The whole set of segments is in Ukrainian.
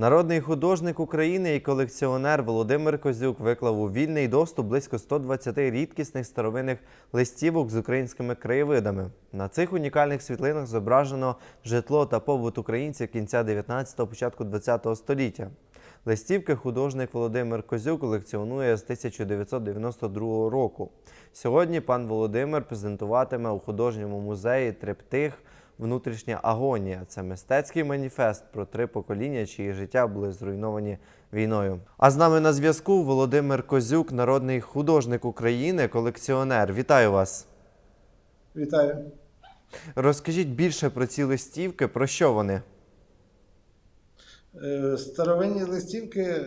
Народний художник України і колекціонер Володимир Козюк виклав у вільний доступ близько 120 рідкісних старовинних листівок з українськими краєвидами. На цих унікальних світлинах зображено житло та побут українців кінця 19-го, початку 20-го століття. Листівки художник Володимир Козюк колекціонує з 1992 року. Сьогодні пан Володимир презентуватиме у художньому музеї триптих Внутрішня агонія це мистецький маніфест про три покоління, чиї життя були зруйновані війною. А з нами на зв'язку Володимир Козюк, народний художник України, колекціонер. Вітаю вас! Вітаю. Розкажіть більше про ці листівки, про що вони? Е, Старовинні листівки е,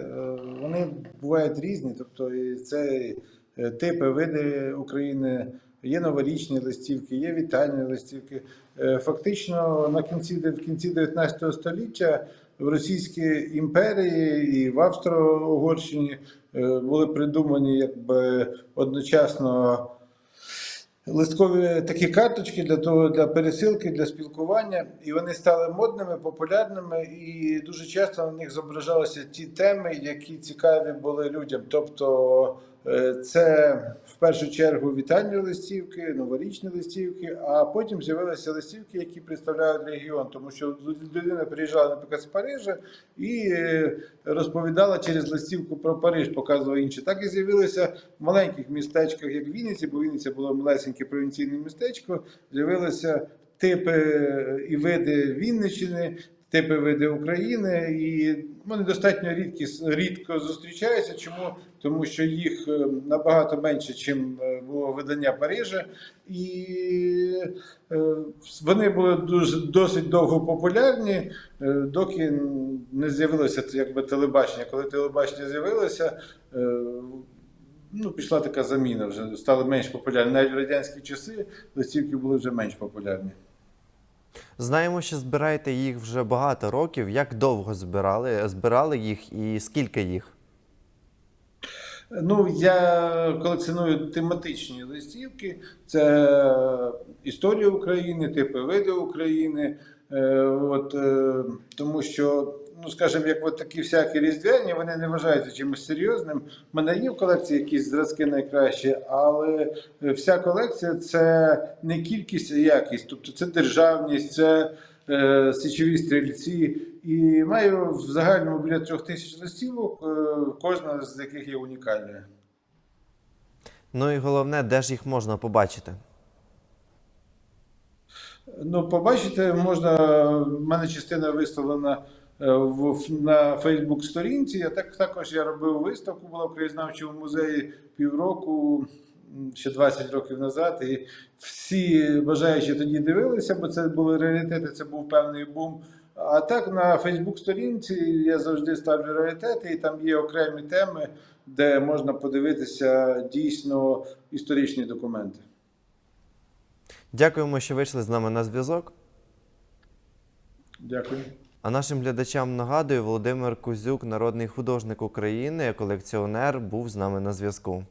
вони бувають різні, тобто і це е, типи, види України, є новорічні листівки, є вітальні листівки. Е, Фактично на кінці в кінці 19 століття в Російській імперії і в Австро-Угорщині е, були придумані якби одночасно. Листкові такі карточки для того для пересилки, для спілкування, і вони стали модними, популярними, і дуже часто на них зображалися ті теми, які цікаві були людям. Тобто це в першу чергу вітальні листівки, новорічні листівки, а потім з'явилися листівки, які представляють регіон, тому що людина приїжджала, наприклад, з Парижа і е, розповідала через листівку про Париж, показувала інші. Так і з'явилися в маленьких містечках, як Вінниці, бо Вінниця було малесеньке провінційне містечко. З'явилися типи і види Вінниччини, типи види України, і вони достатньо рідкі, рідко зустрічаються. Чому? Тому що їх е, набагато менше, чим е, було видання Парижа, і е, вони були дуже досить довго популярні, доки не з'явилося якби телебачення. Коли телебачення з'явилося, ну, пішла така заміна, вже стали менш популярні. Навіть в радянські часи листівки були вже менш популярні. Знаємо, що збираєте їх вже багато років. Як довго збирали? Збирали їх і скільки їх? Ну, я колекціоную тематичні листівки. Це історія України, типи види України. Е, От, е, тому що, ну скажімо, як от такі всякі різдвяні, вони не вважаються чимось серйозним. У мене є в колекції якісь зразки найкращі, але вся колекція це не кількість, а якість. Тобто це державність, це е, січові стрільці. І маю в загальному біля трьох тисяч листівок, е, кожна з яких є унікальною. Ну і головне, де ж їх можна побачити? Ну, побачите, можна, в мене частина виставлена е, на Фейсбук-сторінці. А так, також я робив виставку, була в краєзнавчому музеї півроку, ще 20 років назад. І всі бажаючі тоді дивилися, бо це були раритети, це був певний бум. А так на Фейсбук-сторінці я завжди ставлю раритети, і там є окремі теми, де можна подивитися дійсно історичні документи. Дякуємо, що вийшли з нами на зв'язок. Дякую. А нашим глядачам нагадую, Володимир Кузюк, народний художник України, колекціонер, був з нами на зв'язку.